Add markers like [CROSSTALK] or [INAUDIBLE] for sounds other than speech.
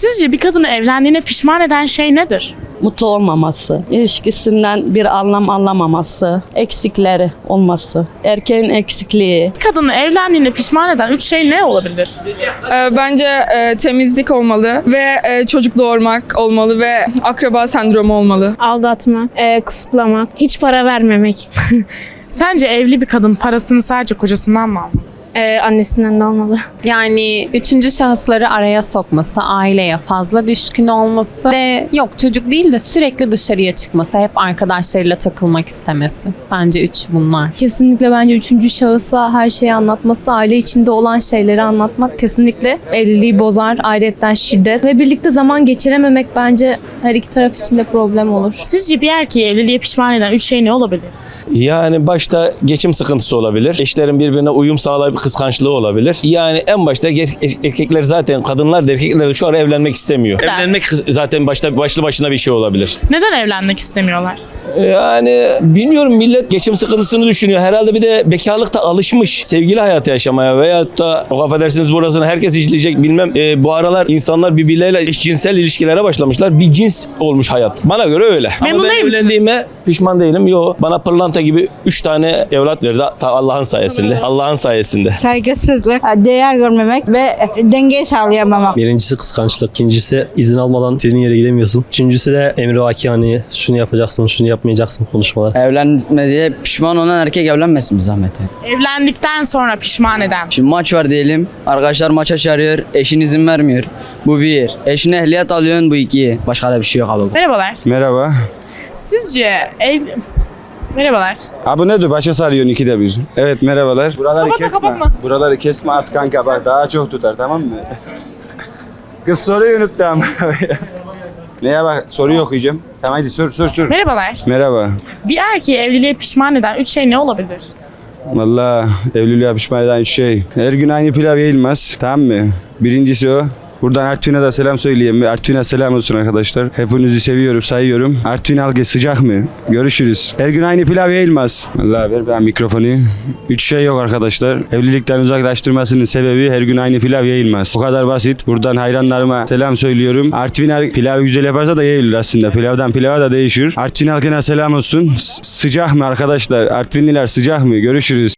Sizce bir kadını evlendiğine pişman eden şey nedir? mutlu olmaması, ilişkisinden bir anlam anlamaması, eksikleri olması, erkeğin eksikliği, Bir kadını evlendiğine pişman eden üç şey ne olabilir? Ee, Bence e, temizlik olmalı ve e, çocuk doğurmak olmalı ve akraba sendromu olmalı. aldatma, e, kısıtlamak, hiç para vermemek, [LAUGHS] Sence evli bir kadın parasını sadece kocasından mı almalı? E, annesinden de almalı. Yani üçüncü şahısları araya sokması, aileye fazla düşkün olması ve yok çocuk değil de sürekli dışarıya çıkması, hep arkadaşlarıyla takılmak istemesi. Bence üç bunlar. Kesinlikle bence üçüncü şahısa her şeyi anlatması, aile içinde olan şeyleri anlatmak kesinlikle evliliği bozar, ayrıyetten şiddet ve birlikte zaman geçirememek bence her iki taraf için de problem olur. Sizce bir erkeği evliliğe pişman eden üç şey ne olabilir? Yani başta geçim sıkıntısı olabilir. Eşlerin birbirine uyum sağlayıp kıskançlığı olabilir. Yani en başta ger- erkekler zaten kadınlar da erkekler de şu an evlenmek istemiyor. Neden? Evlenmek zaten başta başlı başına bir şey olabilir. Neden evlenmek istemiyorlar? Yani bilmiyorum millet geçim sıkıntısını düşünüyor. Herhalde bir de bekarlıkta alışmış sevgili hayatı yaşamaya veyahut da o affedersiniz burasını herkes işleyecek bilmem. E, bu aralar insanlar birbirleriyle eşcinsel ilişkilere başlamışlar. Bir cins olmuş hayat. Bana göre öyle. Memnun Ama ben değil misin? evlendiğime pişman değilim. Yo bana pırlanta gibi 3 tane evlat verdi. Ta Allah'ın sayesinde. Allah'ın sayesinde. saygısızlık, değer görmemek ve dengeyi sağlayamamak. Birincisi kıskançlık, ikincisi izin almadan istediğin yere gidemiyorsun. Üçüncüsü de emrivaki hani şunu yapacaksın, şunu yapmayacaksın konuşmalar. Evlenmeye pişman olan erkek evlenmesin bir zahmet. Evlendikten sonra pişman eden. Şimdi maç var diyelim. Arkadaşlar maça çağırıyor. Eşin izin vermiyor. Bu bir. Eşine ehliyet alıyorsun bu iki. Başka da bir şey yok abi. Merhabalar. Merhaba. Sizce ev... Merhabalar. Ha bu nedir? Başa sarıyorsun ikide bir. Evet merhabalar. Buraları Kapatma, kesme. kapatma. Buraları kesme at kanka bak daha çok tutar tamam mı? [LAUGHS] Kız soruyu unuttum. Neye bak soruyu okuyacağım. Tamam hadi sor sor sor. Merhabalar. Merhaba. Bir erkeği evliliğe pişman eden üç şey ne olabilir? Valla evliliğe pişman eden üç şey. Her gün aynı pilav yenilmez. Tamam mı? Birincisi o. Buradan Artvin'e de selam söyleyeyim. Artvin'e selam olsun arkadaşlar. Hepinizi seviyorum, sayıyorum. Artvin halkı sıcak mı? Görüşürüz. Her gün aynı pilav yayılmaz. Valla ver ben mikrofonu. Üç şey yok arkadaşlar. Evlilikten uzaklaştırmasının sebebi her gün aynı pilav yayılmaz. Bu kadar basit. Buradan hayranlarıma selam söylüyorum. Artvin pilavı güzel yaparsa da yayılır aslında. Pilavdan pilava da değişir. Artvin halkına selam olsun. S- sıcak mı arkadaşlar? Artvinliler sıcak mı? Görüşürüz.